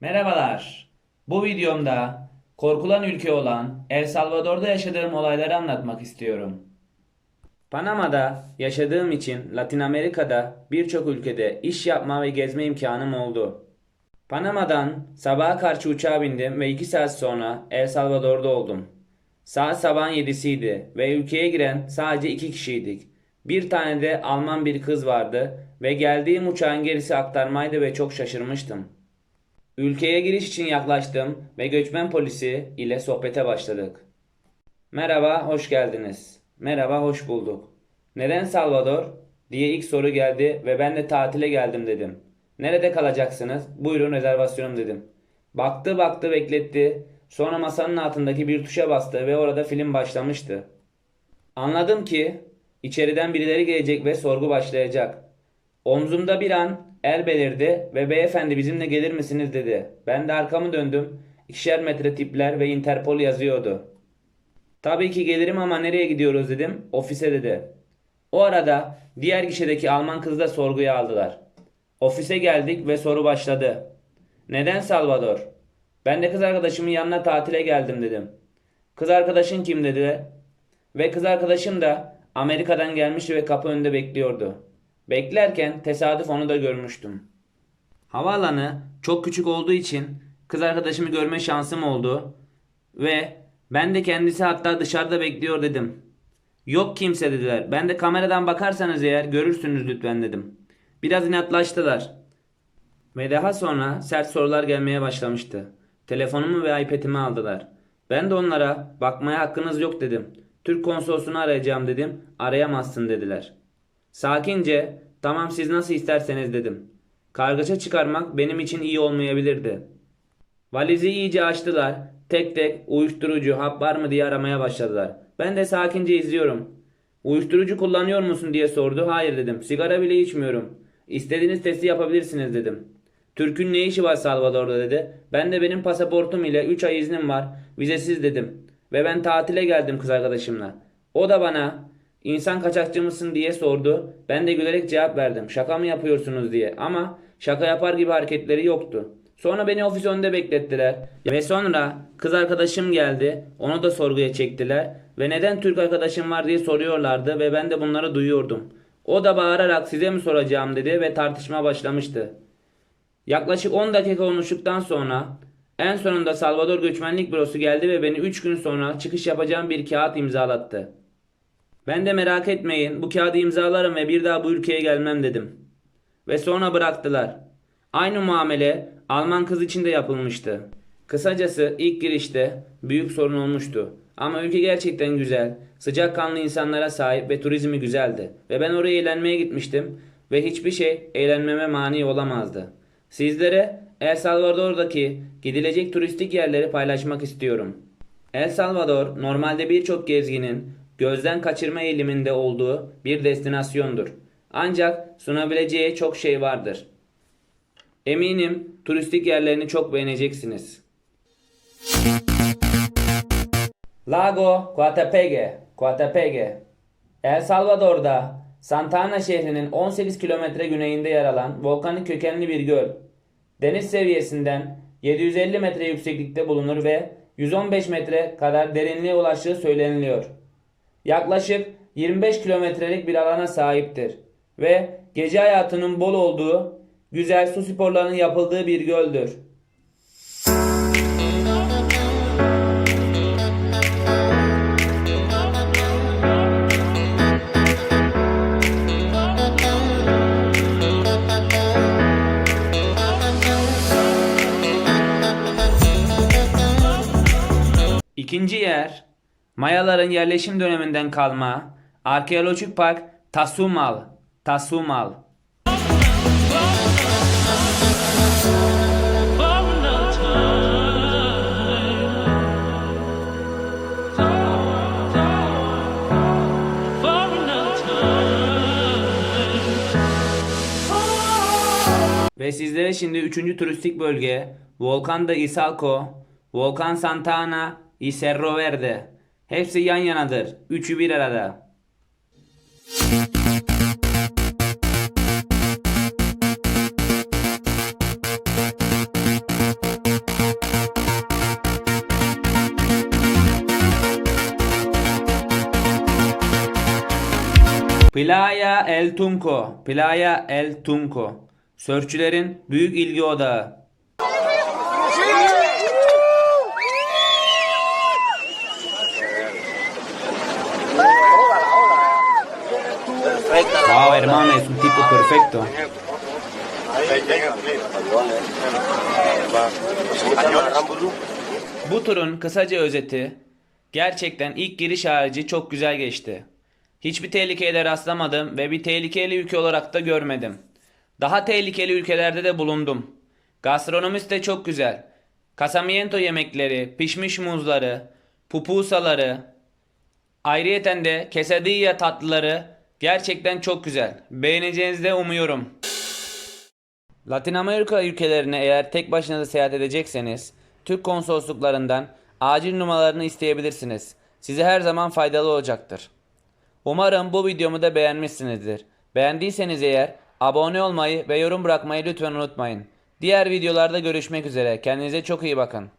Merhabalar. Bu videomda korkulan ülke olan El Salvador'da yaşadığım olayları anlatmak istiyorum. Panama'da yaşadığım için Latin Amerika'da birçok ülkede iş yapma ve gezme imkanım oldu. Panama'dan sabaha karşı uçağa bindim ve 2 saat sonra El Salvador'da oldum. Saat sabahın 7'siydi ve ülkeye giren sadece 2 kişiydik. Bir tane de Alman bir kız vardı ve geldiğim uçağın gerisi aktarmaydı ve çok şaşırmıştım. Ülkeye giriş için yaklaştım ve göçmen polisi ile sohbete başladık. Merhaba, hoş geldiniz. Merhaba, hoş bulduk. Neden Salvador? diye ilk soru geldi ve ben de tatile geldim dedim. Nerede kalacaksınız? Buyurun rezervasyonum dedim. Baktı baktı bekletti. Sonra masanın altındaki bir tuşa bastı ve orada film başlamıştı. Anladım ki içeriden birileri gelecek ve sorgu başlayacak. Omzumda bir an el belirdi ve beyefendi bizimle gelir misiniz dedi. Ben de arkamı döndüm. İkişer metre tipler ve Interpol yazıyordu. Tabii ki gelirim ama nereye gidiyoruz dedim. Ofise dedi. O arada diğer gişedeki Alman kızı da sorguya aldılar. Ofise geldik ve soru başladı. Neden Salvador? Ben de kız arkadaşımın yanına tatile geldim dedim. Kız arkadaşın kim dedi. Ve kız arkadaşım da Amerika'dan gelmişti ve kapı önünde bekliyordu. Beklerken tesadüf onu da görmüştüm. Havaalanı çok küçük olduğu için kız arkadaşımı görme şansım oldu ve ben de kendisi hatta dışarıda bekliyor dedim. Yok kimse dediler. Ben de kameradan bakarsanız eğer görürsünüz lütfen dedim. Biraz inatlaştılar. Ve daha sonra sert sorular gelmeye başlamıştı. Telefonumu ve iPad'imi aldılar. Ben de onlara bakmaya hakkınız yok dedim. Türk konsolosunu arayacağım dedim. Arayamazsın dediler. Sakince tamam siz nasıl isterseniz dedim. Kargaşa çıkarmak benim için iyi olmayabilirdi. Valizi iyice açtılar. Tek tek uyuşturucu hap var mı diye aramaya başladılar. Ben de sakince izliyorum. Uyuşturucu kullanıyor musun diye sordu. Hayır dedim. Sigara bile içmiyorum. İstediğiniz testi yapabilirsiniz dedim. Türk'ün ne işi var Salvador'da dedi. Ben de benim pasaportum ile 3 ay iznim var. Vizesiz dedim. Ve ben tatile geldim kız arkadaşımla. O da bana insan kaçakçı mısın diye sordu. Ben de gülerek cevap verdim. Şaka mı yapıyorsunuz diye. Ama şaka yapar gibi hareketleri yoktu. Sonra beni ofis önünde beklettiler. Ve sonra kız arkadaşım geldi. Onu da sorguya çektiler. Ve neden Türk arkadaşım var diye soruyorlardı ve ben de bunları duyuyordum. O da bağırarak size mi soracağım dedi ve tartışma başlamıştı. Yaklaşık 10 dakika konuştuktan sonra en sonunda Salvador Göçmenlik Bürosu geldi ve beni 3 gün sonra çıkış yapacağım bir kağıt imzalattı. Ben de merak etmeyin bu kağıdı imzalarım ve bir daha bu ülkeye gelmem dedim. Ve sonra bıraktılar. Aynı muamele Alman kız için de yapılmıştı. Kısacası ilk girişte büyük sorun olmuştu. Ama ülke gerçekten güzel, sıcakkanlı insanlara sahip ve turizmi güzeldi. Ve ben oraya eğlenmeye gitmiştim ve hiçbir şey eğlenmeme mani olamazdı. Sizlere El Salvador'daki gidilecek turistik yerleri paylaşmak istiyorum. El Salvador normalde birçok gezginin gözden kaçırma eğiliminde olduğu bir destinasyondur. Ancak sunabileceği çok şey vardır. Eminim turistik yerlerini çok beğeneceksiniz. Lago Coatepeque, Coatepeque. El Salvador'da Santa Ana şehrinin 18 kilometre güneyinde yer alan volkanik kökenli bir göl. Deniz seviyesinden 750 metre yükseklikte bulunur ve 115 metre kadar derinliğe ulaştığı söyleniliyor. Yaklaşık 25 kilometrelik bir alana sahiptir ve gece hayatının bol olduğu, güzel su sporlarının yapıldığı bir göldür. Mayaların yerleşim döneminden kalma arkeolojik park Tasumal. Tasumal. Ve sizlere şimdi üçüncü turistik bölge Volkan de Izalco, Volkan Santa Ana y Cerro Verde. Hepsi yan yanadır. Üçü bir arada. Playa El Tunco. Playa El Tunco. Sörçülerin büyük ilgi odağı. Wow, hermano, es un tipo perfecto. Bu turun kısaca özeti, gerçekten ilk giriş harici çok güzel geçti. Hiçbir tehlikeye de rastlamadım ve bir tehlikeli ülke olarak da görmedim. Daha tehlikeli ülkelerde de bulundum. Gastronomisi de çok güzel. Casamiento yemekleri, pişmiş muzları, pupusaları, ayrıyeten de quesadilla tatlıları gerçekten çok güzel. Beğeneceğinizi de umuyorum. Latin Amerika ülkelerine eğer tek başına seyahat edecekseniz Türk konsolosluklarından acil numaralarını isteyebilirsiniz. Size her zaman faydalı olacaktır. Umarım bu videomu da beğenmişsinizdir. Beğendiyseniz eğer abone olmayı ve yorum bırakmayı lütfen unutmayın. Diğer videolarda görüşmek üzere. Kendinize çok iyi bakın.